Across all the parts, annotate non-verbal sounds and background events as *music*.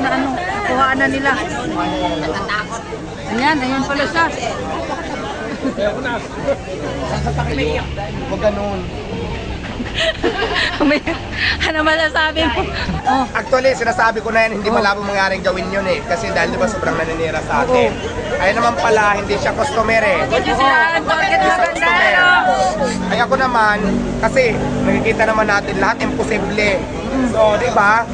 na ano, kuhaan na nila. Ayan, ayun pala siya. Huwag ganun. Ano masasabi mo? Oh, Actually, sinasabi ko na yan, hindi malabo mangyaring gawin yun eh. Kasi dahil diba sobrang naninira sa atin. Ayun naman pala, hindi siya customer eh. hindi sila bakit maganda, ano? Ay ako naman, kasi nakikita naman natin lahat imposible. So, di ba?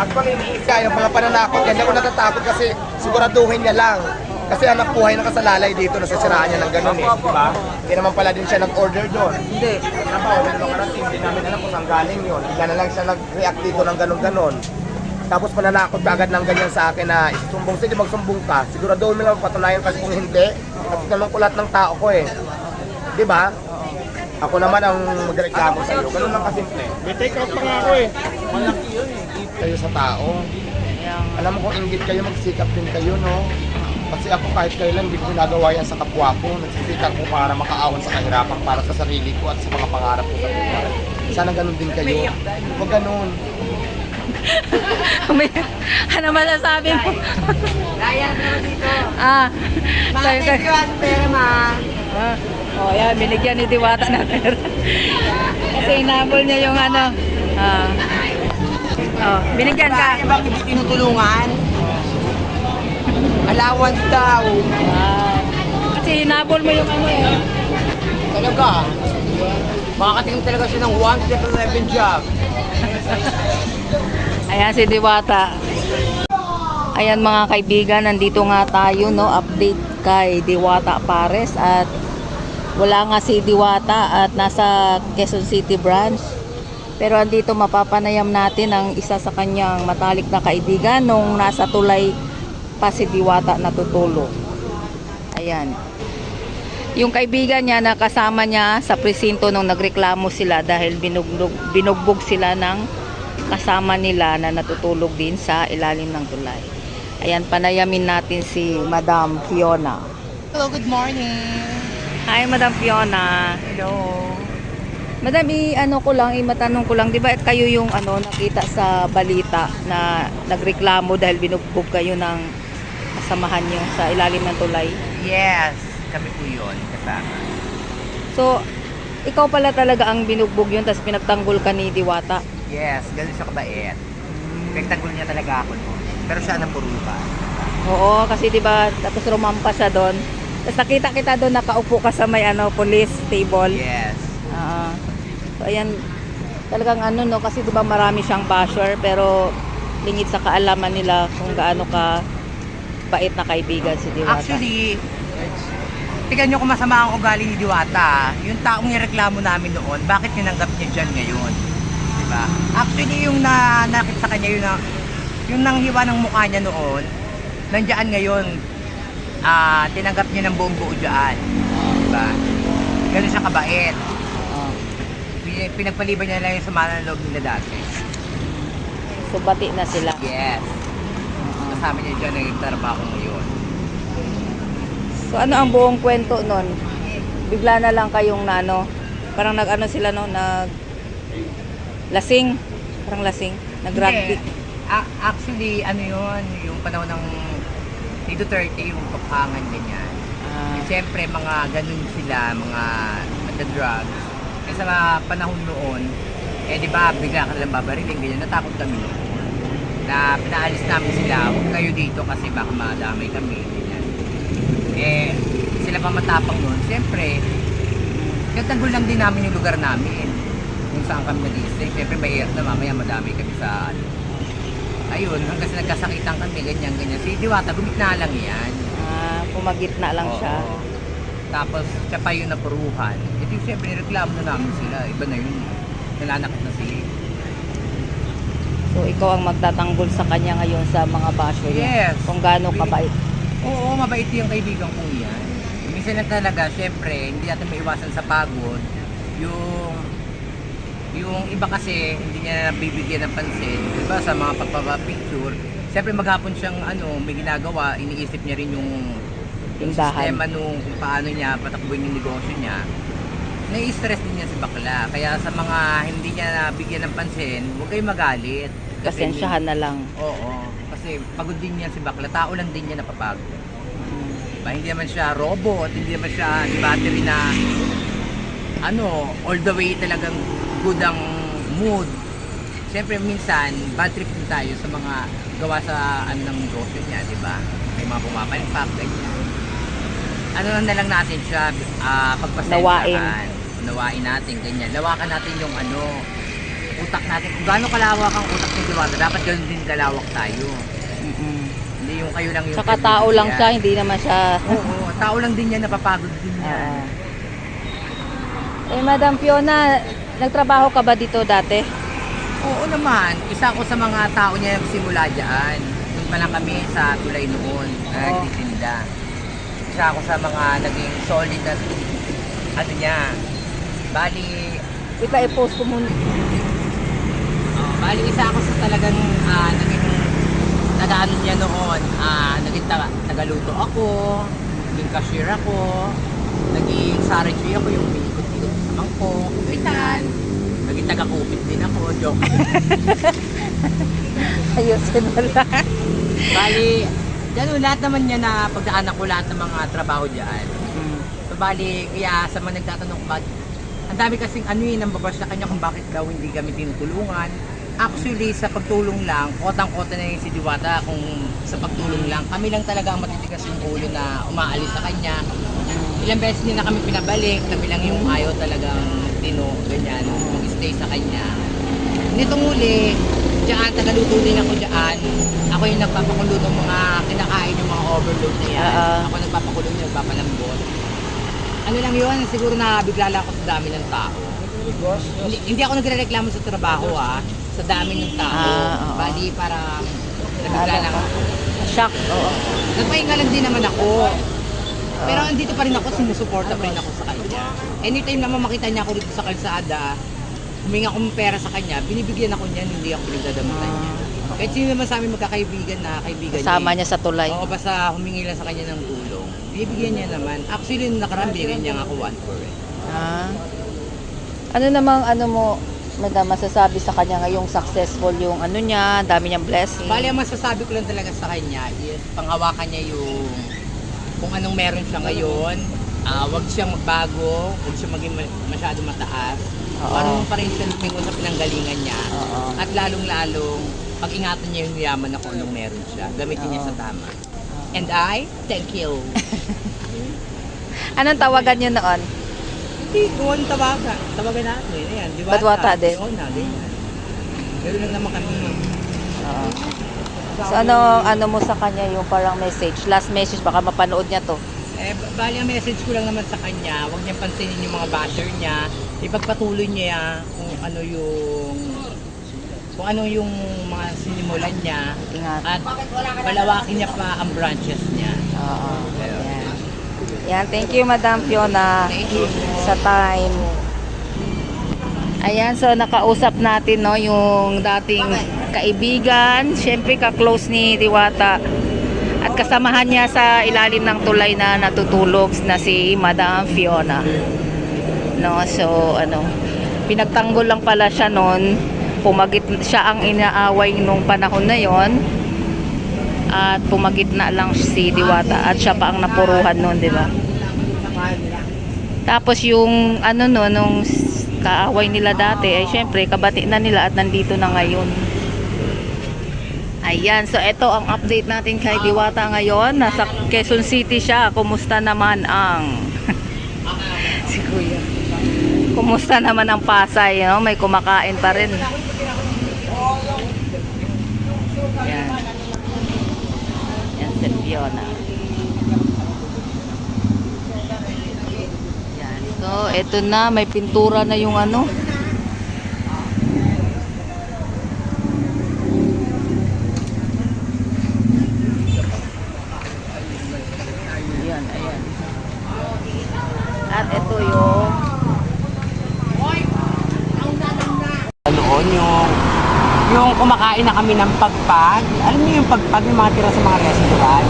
Actually, iniisa yung mga pananakot yan. Hindi ako natatakot kasi siguraduhin niya lang. Kasi anak buhay ng kasalalay dito, nasasiraan niya ng ganun eh. Di ba? Hindi naman pala din siya nag-order doon. Hindi. Trabaho, meron karating, hindi namin alam kung saan galing yun. Bigla na lang siya nag-react dito ng ganun-ganon. Tapos pananakot ka agad ng ganyan sa akin na isumbong, sige magsumbong ka. Siguraduhin mo lang patunayan kasi kung hindi, kasi tanong ko lahat ng tao ko eh. Di ba? Ako naman ang magreklamo sa iyo. Ganun lang kasimple. May take out pa nga ako eh. Malaki yun eh. Kayo sa tao. Alam mo kung inggit kayo, magsikap din kayo, no? Kasi ako kahit kailan hindi ko ginagawa yan sa kapwa ko. Nagsisikap ko para makaawan sa kahirapan para sa sarili ko at sa mga pangarap ko sa buhay. Sana ganun din kayo. Huwag ganun. *laughs* May, ano masasabi mo? Kaya naman dito. Ah, Mga sabi ko, thank you at pera ma. ah, oh, yan, binigyan ni Diwata ng pera. *laughs* Kasi inabol niya yung ano. Ah, oh, binigyan ka. Kaya bakit hindi tinutulungan? Allowance daw. Ah, kasi inabol mo yung ano eh. Talaga. Makakatingin talaga siya ng 1 step 11 job. *laughs* Ayan si Diwata. Ayan mga kaibigan, nandito nga tayo no, update kay Diwata Pares at wala nga si Diwata at nasa Quezon City branch. Pero andito mapapanayam natin ang isa sa kanyang matalik na kaibigan nung nasa tulay pa si Diwata natutulog. Ayan. Yung kaibigan niya na kasama niya sa presinto nung nagreklamo sila dahil binugbog, binugbog sila ng kasama nila na natutulog din sa ilalim ng tulay. Ayan, panayamin natin si Madam Fiona. Hello, good morning. Hi, Madam Fiona. Hello. Madam, i ano ko lang, i matanong ko lang, 'di ba kayo yung ano nakita sa balita na nagreklamo dahil binugbog kayo ng kasamahan niyo sa ilalim ng tulay? Yes, kami po yun. Kasama. So, ikaw pala talaga ang binugbog yun tapos pinagtanggol ka ni Diwata. Yes, ganun siya kabait. Rectangle niya talaga ako no. Pero siya ang purupa. Oo, kasi 'di ba tapos rumampa siya doon. Tapos nakita kita doon nakaupo ka sa may ano police table. Yes. Ah. So ayan talagang ano no kasi 'di ba marami siyang basher pero lingid sa kaalaman nila kung gaano ka bait na kaibigan si Diwata. Actually, tignan nyo kung masama ang ugali ni Diwata. Yung taong nireklamo namin noon, bakit tinanggap niya dyan ngayon? Diba? Actually, yung na, nakit sa kanya, yung, na, yung nanghiwa ng mukha niya noon, nandiyan ngayon, ah tinanggap niya ng buong buo dyan. Diba? Ganun siya kabait. Pin- Pinagpaliban niya lang yung sama ng loob nila dati. so bati na sila. Yes. Kasama niya dyan naging trabaho ngayon. So ano ang buong kwento nun? Bigla na lang kayong na ano, parang nag-ano sila no, nag lasing, parang lasing, nag-rugby. Actually, ano yun, yung panahon ng ni Duterte, yung papangan ganyan. Ah, Eh, Siyempre, mga ganun sila, mga nagda-drugs. Eh sa mga panahon noon, eh di ba, bigla ka lang babariling, ganyan, natakot kami noon. Na pinaalis namin sila, huwag kayo dito kasi baka madamay kami, ganyan. Eh, sila pa matapang noon, siyempre, nagtanggol lang din namin yung lugar namin. Kung saan kami nag-stay. Siyempre, mahirap na mamaya madami kami sa ano. Ayun, hanggang sa nagkasakitan kami, ganyan, ganyan. Si Diwata, gumitna lang yan. ah, pumagitna lang siya. Oo. Tapos siya pa yung napuruhan. E di siyempre nireklamo na namin sila. Iba na yun. Nananakit na sila. So ikaw ang magtatanggol sa kanya ngayon sa mga basher niya. Yes. Kung gaano kabait. Oo, mabait yung kaibigan kong yan. Minsan na talaga, siyempre, hindi natin maiwasan sa pagod. Yung yung iba kasi hindi niya nabibigyan ng pansin, 'di ba, sa mga pagpapapicture. Siyempre maghapon siyang ano, may ginagawa, iniisip niya rin yung yung Tindahan. sistema nung kung paano niya patakbuhin yung negosyo niya. Nai-stress din niya si bakla. Kaya sa mga hindi niya nabigyan ng pansin, huwag kayong magalit. pasensyahan na lang. Oo. Kasi pagod din yan si Bakla. Tao lang din yan napapagod. Diba? Hindi naman siya robot, hindi naman siya di battery na ano, all the way talagang good ang mood. Siyempre minsan, bad trip din tayo sa mga gawa sa ano ng negosyo niya, di ba? May mga pumapalpak, ganyan. Ano lang na lang natin siya, ah pagpasensyahan. Nawain. Nawain natin, ganyan. Lawakan natin yung ano, utak natin. Kung gaano kalawak ang utak ni Diwata, dapat ganun din kalawak tayo. Mm-mm. Hindi yung kayo lang yung... Tsaka tao lang siya, hindi naman siya... Oo, tao lang din yan, napapagod din yan. Oo. Eh, Madam Fiona, nagtrabaho ka ba dito dati? Oo naman, isa ako sa mga tao niya yung simula dyan. Doon pa lang kami sa tulay noon, na Oo. nagtitinda. Isa ako sa mga naging solid at ano niya. Bali, Wait lang, i-post ko muna. oh, bali isa ako sa talagang ah, naging nagaano niya noon. Ah, naging taga, tagaluto ako, naging cashier ako, naging saratory ako yung pinikot-pikot sa mangko, ganyan. Naging taga-kupit din ako, joke. *laughs* Ayusin mo lang. Bali, ganun lahat naman niya na pagdaanan ko lahat ng mga trabaho diyan. Mm. So bali, kaya sa mga nagtatanong bakit, ang dami kasing ano yun, ang babash sa kanya kung bakit daw hindi kami tinutulungan. Actually, sa pagtulong lang, kotang-kota na yung si Diwata kung sa pagtulong lang. Kami lang talaga ang matitigas yung ulo na umaalis sa kanya. Ilang beses din na kami pinabalik, kami lang yung ayaw talagang tino, ganyan, mag-stay sa kanya. Nitong uli, diyan, tagaluto din ako diyan. Ako yung nagpapakulo ng mga kinakain yung mga overload na yan. Oo. Ako nagpapakulo yung nagpapalambot. Ano lang yun, siguro na bigla lang ako sa dami ng tao. Hindi, hindi ako nagre-reklamo sa trabaho ah, sa dami ng tao. Ah, oo. Bali parang nabigla lang ako. Shock. Oo. Nagpahinga lang din naman ako. Pero andito pa rin ako, sinusuporta pa rin ako sa kanya. Anytime naman makita niya ako dito sa kalsada, huminga akong pera sa kanya, binibigyan ako niyan, hindi ako pinagdadamutan niya. Kahit sino naman sa amin magkakaibigan na kaibigan Kasama niya. niya sa tulay. Oo, basta humingi lang sa kanya ng tulong. Binibigyan niya naman. Actually, nung nakaraan, binigyan niya ako one for it. Ah. Ano namang ano mo, madam, masasabi sa kanya ngayong successful yung ano niya, dami niyang blessing. Bali, ang masasabi ko lang talaga sa kanya is panghawakan niya yung kung anong meron siya ngayon. Ah, wag siyang magbago, wag siyang maging ma- masyado mataas. Oo. Parang pa rin siya lumingon sa pinanggalingan niya. Oo. At lalong-lalong pag-ingatan niya yung yaman na kung anong meron siya. Gamitin niya Oo. sa tama. And I, thank you. *laughs* Anong tawagan niyo noon? Hindi, kung tawagan. Tawagan natin. Ayan, di ba? Batwata din? Oo. Pero lang naman kami. Oo. So ano ano mo sa kanya yung parang message, last message baka mapanood niya to. Eh, ba- bali ang message ko lang naman sa kanya, huwag niyang pansinin yung mga basher niya. Ipagpatuloy niya kung ano yung kung ano yung mga sinimulan niya Ingat. at palawakin niya pa ang branches niya. Oo. Yan. Yan, thank you Madam Fiona Thank you. sa time. Ayan, so nakausap natin no yung dating kaibigan, syempre ka-close ni Diwata. At kasamahan niya sa ilalim ng tulay na natutulog na si Madam Fiona. No, so ano, pinagtanggol lang pala siya noon. Pumagit siya ang inaaway nung panahon na yon. At pumagit na lang si Diwata at siya pa ang napuruhan noon, 'di ba? Tapos yung ano no nung kaaway nila dati ay syempre kabati na nila at nandito na ngayon. Ayan, so ito ang update natin kay Diwata ngayon. Nasa Quezon City siya. Kumusta naman ang *laughs* si Kuya? Kumusta naman ang Pasay, no? May kumakain pa rin. Yan. Yan si Fiona. Yan. So, ito na. May pintura na yung ano. Yan, ayan. At ito yung Noon yung yung kumakain na kami ng pagpag. Alam niyo yung pagpag yung mga tira sa mga restaurant.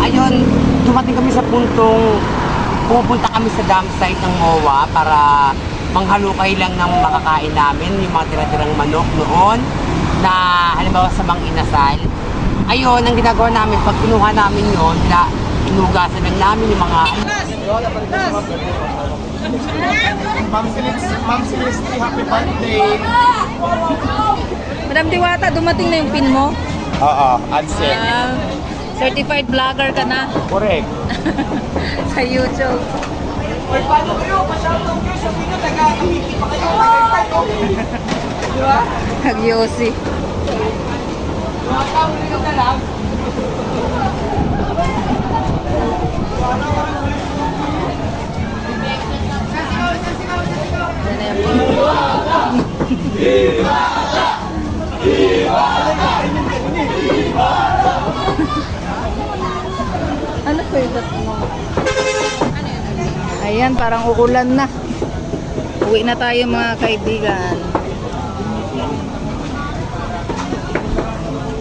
Ayun, dumating kami sa puntong pupunta kami sa dam site ng MOA para manghalukay lang ng makakain namin, yung mga tira-tirang manok noon. na halimbawa sa mga inasal. Ayun, ang ginagawa namin, pag kinuha namin yun, na inugasan lang namin yung mga Ma'am Celeste, Ma'am Celeste, happy birthday. Madam Diwata, dumating na yung pin mo? Oo, AdSense. Ah, certified vlogger ka na Correct. *laughs* sa YouTube. Nag-yosi. Yan na yung pin. *laughs* Ano po yung mo? Ayan, parang uulan na. Uwi na tayo mga kaibigan.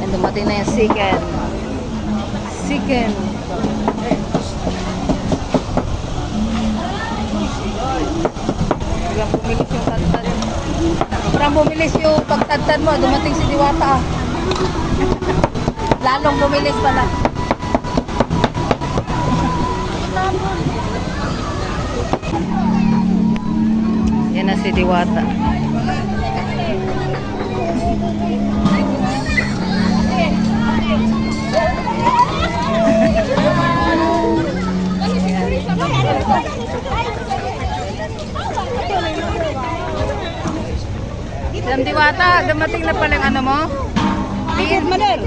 And dumating na yung chicken. Chicken. Biglang bumilis yung Parang bumilis yung pagtagtad mo. Dumating si Diwata. ah. Lalong bumilis pala. Yan na si Diwata. Madam Diwata, dumating na pala yung ano mo? Pin. Manel.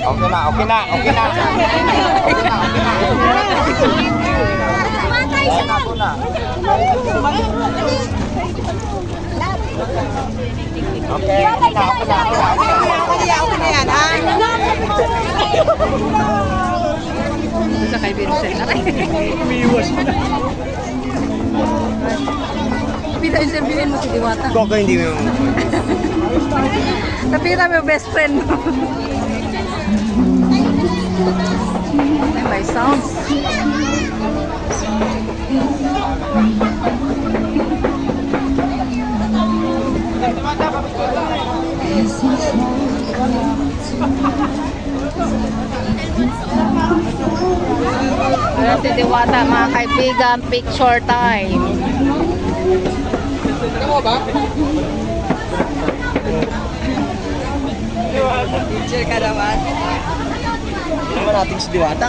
Okay na, okay na, okay na. Okay na, okay na. Okay na po na. Okay, okay na, okay na, okay na. Sa kay Vincent. Umiiwas na. *laughs* Pita yung sabihin mo si Diwata. Koko hindi mo. Napita mo yung best friend mo. Ay, may sounds. Ayan si Diwata, mga kaibigan, picture time. Picture ka naman. naman natin si Diwata.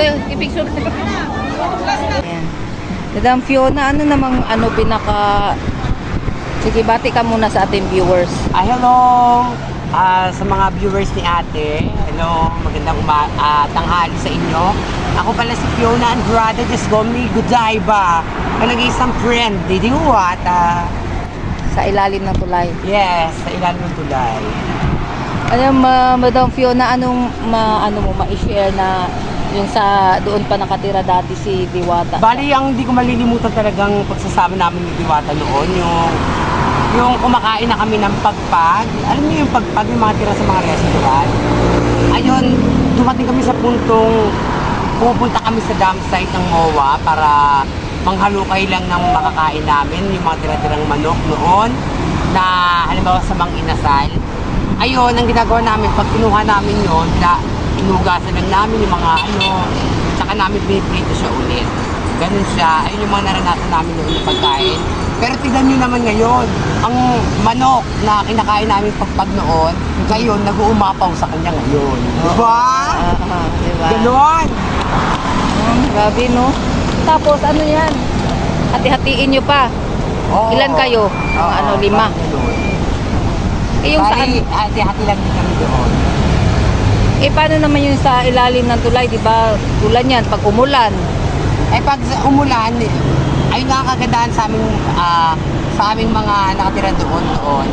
I-picture na. Ayan. Madam Fiona, ano namang ano pinaka... Sige, bati ka muna sa ating viewers. Ah, hello ah, sa mga viewers ni ate. Hello, magandang uma- ah, tanghali sa inyo. Ako pala si Fiona Andrade Desgomi Godiva. Ang nag-iisang friend ni Diwata. Sa ilalim ng tulay. Yes, sa ilalim ng tulay. Ano, ma Madam Fiona, anong ma ano mo ma-share na yung sa doon pa nakatira dati si Diwata? Bali, ang hindi ko malilimutan talagang pagsasama namin ni Diwata noon, yung yung kumakain na kami ng pagpag. Alam niyo yung pagpag, yung mga tira sa mga restaurant. Ayun, dumating kami sa puntong pupunta kami sa dam site ng MOA para manghalukay lang ng makakain namin, yung mga tira-tirang manok noon na halimbawa sa mga inasal. Ayun, ang ginagawa namin, pag kinuha namin yun, na inugasan lang namin yung mga ano, tsaka namin piniprito siya ulit. Ganun siya. Ayun yung mga naranasan namin noon na pagkain. Pero tignan nyo naman ngayon, ang manok na kinakain namin pagpag noon, ngayon nag-uumapaw sa kanya ngayon. Diba? Ah, ah, diba? Ganon! Hmm, grabe, no? Tapos, ano yan? Hati-hatiin nyo pa. Oo. Ilan kayo? Oo, ano, lima? Eh, yung saan? Hati-hati lang din kami doon. Eh, paano naman yung sa ilalim ng tulay, di ba? Tulan yan, pag umulan. Eh pag sa- umulan, ayun nga ang kagandahan sa aming, ah, sa aming mga nakatira doon doon.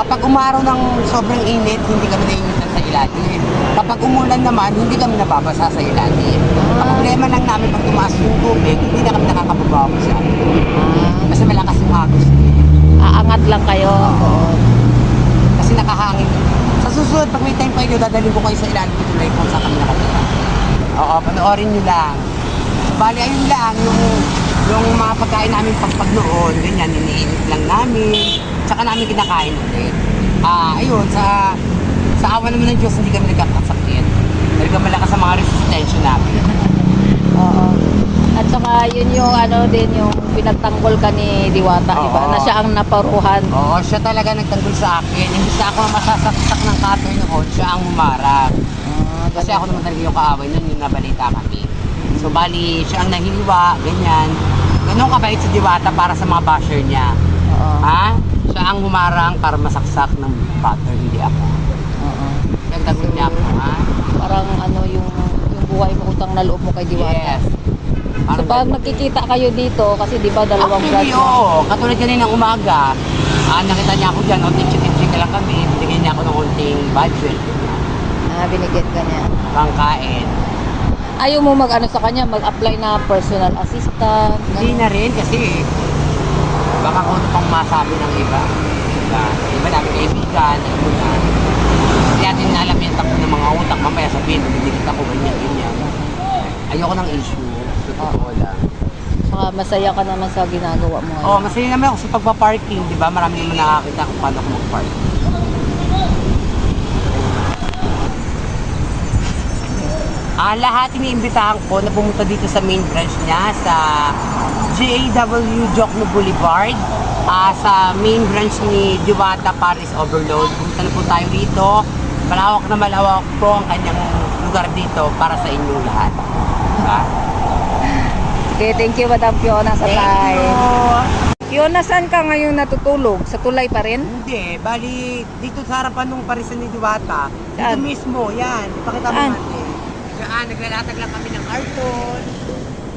Kapag umaraw ng sobrang init, hindi kami naiinitan sa ilalim. Kapag umulan naman, hindi kami nababasa sa ilalim. Ang problema lang namin pag tumaas yung tubig, hindi na kami nakakababaw siya. Kasi malakas yung agos. Aangat lang kayo. Kasi nakahangin. Sa susunod, pag may time kayo, dadalhin ko kayo sa ilalim ng tulay kung saan kami nakatira. Oo, panoorin nyo lang. Bali, ayun lang, yung, yung mga pagkain namin pagpag noon, ganyan, iniinit lang namin. Tsaka namin kinakain ulit. Ah, ayun, sa sa awa naman ng Diyos, hindi kami nagkakasakit. Talaga malakas sa mga resistensya namin. Oo. At saka yun yung ano din yung pinagtanggol ka ni Diwata, di ba? Na siya ang naparuhan. Oo, siya talaga nagtanggol sa akin. Hindi sa ako masasaksak ng katoy noon, siya ang humarap. Ah, Kasi ako naman talaga yung kaaway nun, yung nabalita kami. So, bali, siya ang nahiliwa, ganyan. Ganun kabait sa Diwata para sa mga basher niya. Oo. Ha? Siya ang humarang para masaksak ng butter, hindi ako. Oo. Nagtanggol niya ako, ha? Parang ano yung yung buhay mo utang na loob mo kay Diwata. Yes. So pag nagkikita kayo dito, kasi di ba dalawang branch Actually, mo? oo. Katulad kanina ng umaga, ah, nakita niya ako dyan, o tinchi-tinchi ka lang kami, binigyan niya ako ng konting budget, Ah, binigyan ka niya. pangkain. Ayaw mo mag ano sa kanya, mag-apply na personal assistant. Hindi na rin kasi baka kung ano pang masabi ng iba. Diba? Iba namin kaibigan, alam mo na. Hindi natin alam yung takbo ng mga utak. Mamaya sabihin, nagdidikit ako ganyan, ganyan. Ayoko ng issue. Sa totoo lang. Saka masaya ka naman sa ginagawa mo Oo, oh, ngayon. masaya naman ako sa pagpa-parking. Di ba? Marami naman nakakita kung paano ako mag-park. Ah, lahat iniimbitahan ko na pumunta dito sa main branch niya sa JAW Jokno Boulevard. Ah, sa main branch ni Diwata Paris Overload. Pumunta na po tayo rito. Malawak na malawak po ang kanyang lugar dito para sa inyong lahat. Diba? Okay, thank you Madam Fiona sa Thank time. you. Fiona, saan ka ngayon natutulog? Sa tulay pa rin? Hindi, bali dito sa harapan ng parisan ni Diwata. Dito Saan? mismo, yan. Ipakita mo natin. Diyan, naglalatag lang kami ng karton.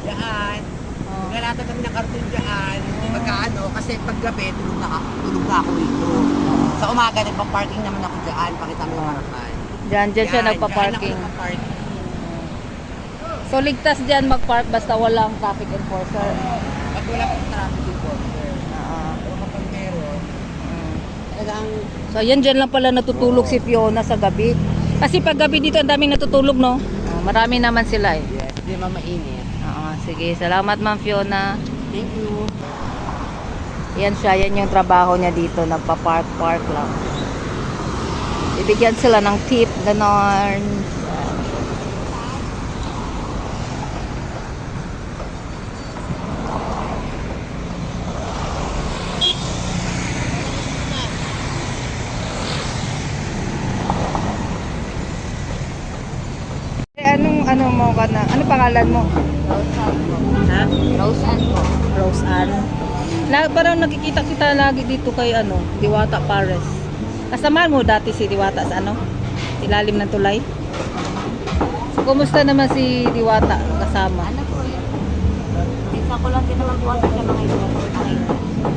Diyan. Oh. Naglalatag kami ng karton diyan. Pagkaano, kasi paggabi, tulog na, tulog na ako rito. Sa umaga, nagpa-parking naman ako diyan. Pakita mo yung harapan. Diyan, diyan siya Yan, nagpa-parking. Diyan ako nagpa-parking. So ligtas diyan mag-park basta walang traffic enforcer. Pag wala pang traffic enforcer. Ah, Pero kapag meron, mm. talagang So ayan dyan lang pala natutulog si Fiona sa gabi. Kasi pag gabi dito ang daming natutulog no. Ah, marami naman sila eh. yes, di ba mainit. Oo, sige, salamat Ma'am Fiona. Thank you. Yan siya, yan yung trabaho niya dito, nagpa-park-park lang. Bibigyan sila ng tip, ganon. Eh, Anong ano mo ka Ano pangalan mo? Ha? Rose Ann po. Rose Ann. Na, parang nakikita kita lagi dito kay ano, Diwata Pares. Kasama mo dati si Diwata sa ano? Ilalim ng tulay. So, kumusta naman si Diwata kasama? Ano po yun? Isa ko lang din naman po sa mga ito.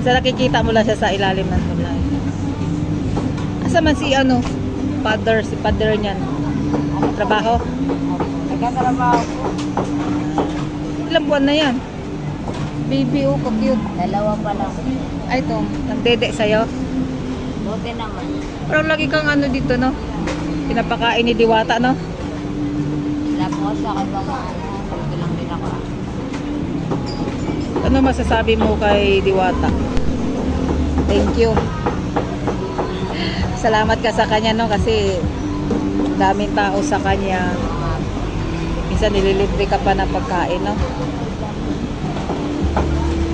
Sa nakikita mo lang siya sa ilalim ng tulay. Asa man si ano? Father, si father niyan. Trabaho? Nagkatrabaho po. Ilang buwan na yan? Baby, oh, cute. Dalawa pa lang. Ay, ito. Nagdede sa'yo. Buti naman. Pero lagi kang ano dito, no? Pinapakain ni Diwata, no? Wala po sa mga ano. Buti lang din ako. Ano masasabi mo kay Diwata? Thank you. Salamat ka sa kanya, no? Kasi daming tao sa kanya. Minsan nililibre ka pa ng pagkain, no?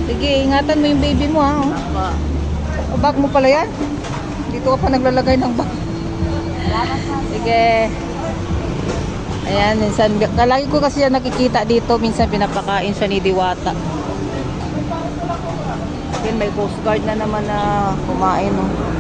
Sige, ingatan mo yung baby mo ha. oh. Opo. O, bag mo pala yan? Dito ka pa naglalagay ng bag. Sige. Ayan, minsan, kalagi ko kasi yan nakikita dito, minsan pinapakain siya ni Diwata. Yan, may coast guard na naman na kumain, no.